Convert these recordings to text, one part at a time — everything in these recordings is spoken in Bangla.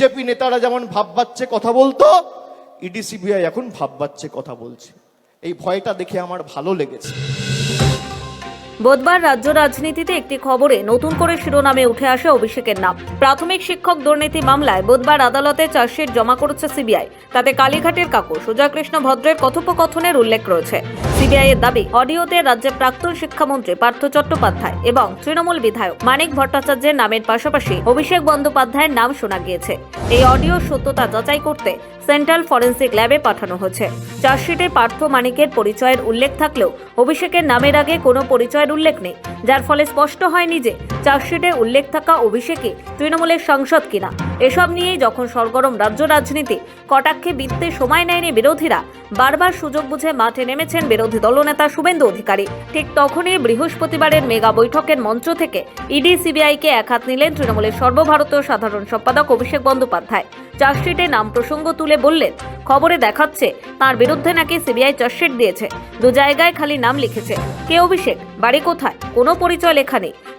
বিজেপি নেতারা যেমন ভাববাচ্ছে কথা বলতো ইডিসিবিআই এখন ভাববাচ্ছে কথা বলছে। এই ভয়টা দেখে আমার ভালো লেগেছে। বুধবার রাজ্য রাজনীতিতে একটি খবরে নতুন করে শিরোনামে উঠে আসে অভিষেকের নাম। প্রাথমিক শিক্ষক দুর্নীতি মামলায় বুধবার আদালতে চার্জশিট জমা করেছে সিবিআই। তাতে কালীঘাটের কাকু সুজয়কৃষ্ণ ভদ্রের কথোপকথনের উল্লেখ রয়েছে। সিবিআই এর দাবি, অডিওতে রাজ্যের প্রাক্তন শিক্ষামন্ত্রী পার্থ চট্টোপাধ্যায় এবং তৃণমূল বিধায়ক মানিক ভট্টাচার্যের নামের পাশাপাশি অভিষেক বন্দ্যোপাধ্যায়ের নাম শোনা গিয়েছে। এই অডিও সত্যতা যাচাই করতে সেন্ট্রাল ফরেন্সিক ল্যাবে পাঠানো হয়েছে। চার্জশিটে পার্থ মানিকের পরিচয়ের উল্লেখ থাকলেও অভিষেকের নামের আগে কোনো পরিচয়ের উল্লেখ নেই যার ফলে স্পষ্ট হয়নি যে চার্জশিটে উল্লেখ থাকা অভিষেকে তৃণমূলের সাংসদ কিনা? এসব নিয়েই যখন সরগরম রাজ্য রাজনীতি, কটাক্ষে বিত্তে সময় নেয়নি বিরোধীরা। বারবার সুযোগ বুঝে মাঠে নেমেছেন বিরোধী দলনেতা শুভেন্দু অধিকারী। ঠিক তখনই বৃহস্পতিবারের মেগা বৈঠকের মঞ্চ থেকে ইডি সিবিআইকে একহাত নিলেন তৃণমূলের সর্বভারতীয় সাধারণ সম্পাদক অভিষেক বন্দ্যোপাধ্যায়। চার্জশিটে নাম প্রসঙ্গ তুলে বললেন, খবরে দেখাচ্ছে, তার বিরুদ্ধে নাকি সিবিআই চার্জশিট দিয়েছে। দু জায়গায় খালি নাম লিখেছে। কে অভিষেক? বাড়ি কোথায়? কোনো পরিচয় লেখা নেই।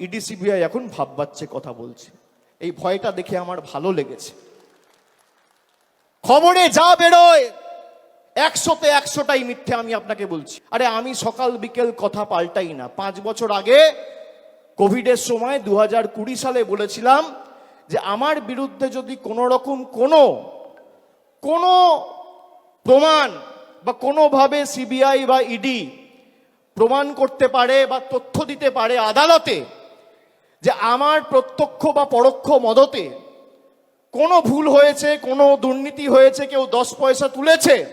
ইডি সিবিআই এখন ভাববাচ্ছে, কথা বলছে। এই ভয়টা দেখে আমার ভালো লেগেছে। খবরে যা বেরোয়, একশোতে একশোটাই মিথ্যে আমি আপনাকে বলছি। আরে আমি সকাল বিকেল কথা পাল্টাই না। পাঁচ বছর আগে কোভিডের সময় দু হাজার কুড়ি সালে বলেছিলাম যে, আমার বিরুদ্ধে যদি কোনো রকম কোনো কোনো প্রমাণ বা কোনোভাবে সিবিআই বা ইডি প্রমাণ করতে পারে বা তথ্য দিতে পারে আদালতে যে আমার প্রত্যক্ষ বা পরোক্ষ মদতে কোনো ভুল হয়েছে, কোনো দুর্নীতি হয়েছে, কেউ দশ পয়সা তুলেছে,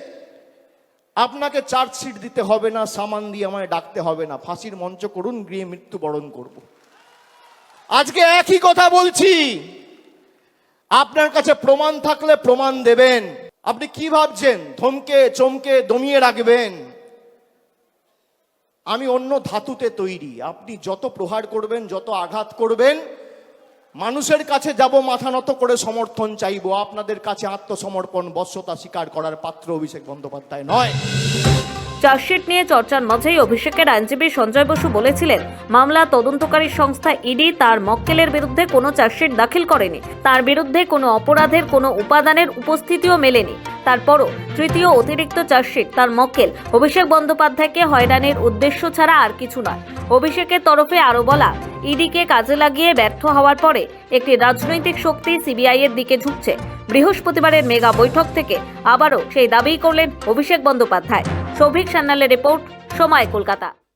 আপনাকে চার্জশিট দিতে হবে না, সামান দিয়ে আমায় ডাকতে হবে না। ফাঁসির মঞ্চ করুন, গৃহে মৃত্যুবরণ করব। আজকে একই কথা বলছি। আপনার কাছে প্রমাণ থাকলে প্রমাণ দেবেন। আপনি কি ভাবছেন? ধমকে, চমকে দমিয়ে রাখবেন। আমি অন্য ধাতুতে তৈরি। আপনি যত প্রহার করবেন, যত আঘাত করবেন, মানুষের কাছে যাব, মাথা নত করে সমর্থন চাইব। আপনাদের কাছে আত্মসমর্পণ বশ্যতা স্বীকার করার পাত্র অভিষেক বন্দ্যোপাধ্যায় নয়। চার্জশিট নিয়ে চর্চার মাঝেই অভিষেকের আইনজীবী সঞ্জয় বসু বলেছিলেন, মামলা তদন্তকারী সংস্থা ইডি তার মক্কেলের বিরুদ্ধে কোনো চার্জশিট দাখিল করেনি। তার বিরুদ্ধে কোনো অপরাধের, কোনো উপাদানের উপস্থিতিও মেলেনি। তারপরও তৃতীয় অতিরিক্ত চার্জশিট, তার মক্কেল। অভিষেক বন্দ্যোপাধ্যায়কে হয়রানির উদ্দেশ্য ছাড়া আর কিছু নয়। অভিষেকের তরফে আরও বলা, ইডিকে কাজে লাগিয়ে ব্যর্থ হওয়ার পরে একটি রাজনৈতিক শক্তি সিবিআই এর দিকে ঝুঁকছে। বৃহস্পতিবারের মেগা বৈঠক থেকে আবারও সেই দাবিই করলেন অভিষেক বন্দ্যোপাধ্যায়। সৌভিক সান্যালের রিপোর্ট, সময় কলকাতা।